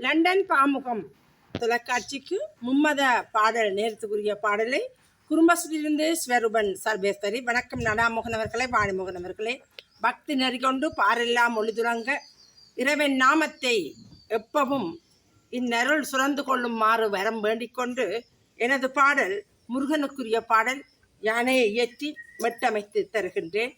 London Pamukam தொலைக்காட்சிக்கு மும்மத பாடல் நேரத்துக்குரிய பாடலை குடும்பத்திலிருந்து ஸ்வரூபன் சர்வேஸ்வரி வணக்கம் நடாமோகன் அவர்களே வாணிமோகன் அவர்களே. பக்தி நெறி கொண்டு பாரெல்லாம் ஒளிதுறங்க இறைவன் நாமத்தை எப்பவும் இந்நருள் சுரந்து கொள்ளும் மாறு வரம் வேண்டிக்கொண்டு எனது பாடல் முருகனுக்குரிய பாடல் யானையை இயற்றி வெட்டமைத்து தருகின்றேன்.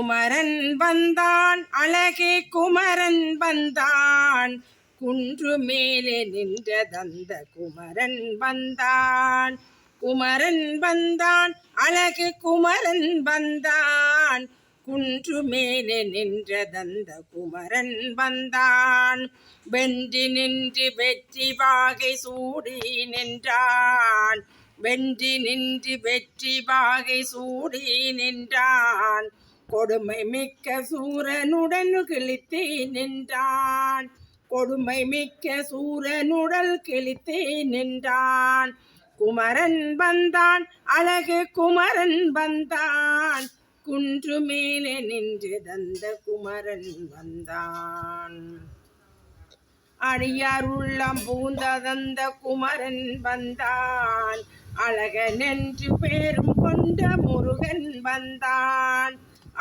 குமரன் வந்தான் அழகே குமரன் வந்தான். குன்று மேலே நின்ற தந்த குமரன் வந்தான். குமரன் வந்தான் அழகு குமரன் வந்தான். குன்று மேலே நின்ற தந்த குமரன் வந்தான். வென்று நின்று வெற்றி வாகை சூடி நின்றான். வென்று நின்று வெற்றி வாகை சூடி நின்றான். கொடுமை மிக்க சூரனுடன் கிழித்தே நின்றான். கொடுமை மிக்க சூரனுடல் கிழித்தே நின்றான். குமரன் வந்தான் அழகு குமரன் வந்தான். குன்று மேலே நின்று தந்த குமரன் வந்தான். அடியார் உள்ளம் பூந்ததந்த குமரன் வந்தான். அழகன் என்று பேரும் கொண்ட முருகன் வந்தான்.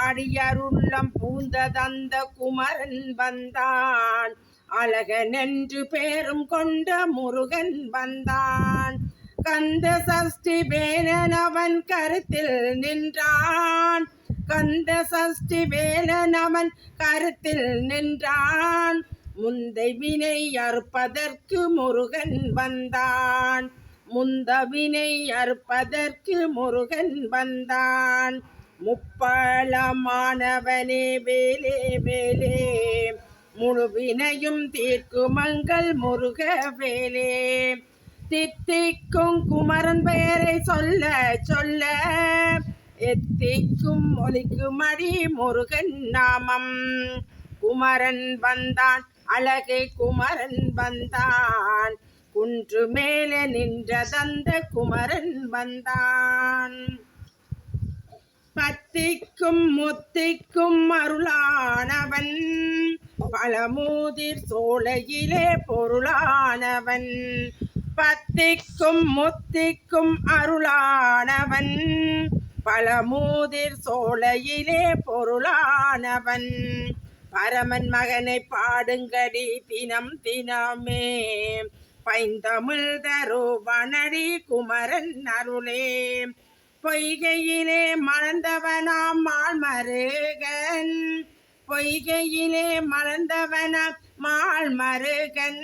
அடியருள்ளம் உள்ளம் பூந்ததந்த குமரன் வந்தான். அழகன் என்று பேரும் கொண்ட முருகன் வந்தான். கந்த சஷ்டி வேலன் அவன் கருத்தில் நின்றான். கந்த சஷ்டி வேலன் அவன் கருத்தில் நின்றான். முந்தை வினை அறுப்பதற்கு முருகன் வந்தான். முந்த வினை அறுப்பதற்கு முருகன் வந்தான். முப்பழமானவனே வேலே வேலே. முழு வினையும் தீர்க்கும் மங்கள் முருக வேலே. தித்திக்கும் குமரன் பெயரை சொல்ல சொல்ல. எத்திக்கும் ஒலிக்கும் அடி முருகன் நாமம். குமரன் வந்தான் அழகே குமரன் வந்தான். குன்று மேலே நின்ற தந்த குமரன் வந்தான். பத்திக்கும் முத்திக்கும் அருளானவன். பழமூதிர் சோலையிலே பொருளானவன். பத்திக்கும் முத்திக்கும் அருளானவன். பழமூதிர் சோலையிலே பொருளானவன். பரமன் மகனை பாடுங்கடி தினம் தினமே. பைந்தமிழ் தருவனடி குமரன் அருளே. பொய்கையிலே மலர்ந்தவனாம் மால்மருகன். பொய்கையிலே மலர்ந்தவனாம் மால்மருகன்.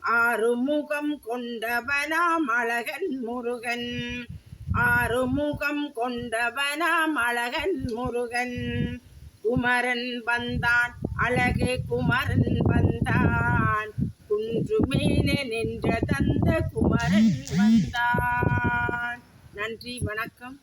ஆறுமுகம் கொண்டவனாம் அழகன் முருகன். ஆறுமுகம் கொண்டவனாம் அழகன் முருகன். குமரன் வந்தான் அழகு குமரன் வந்தான். குன்று மேலே நின்ற தந்த குமரன் வந்தான். நன்றி வணக்கம்.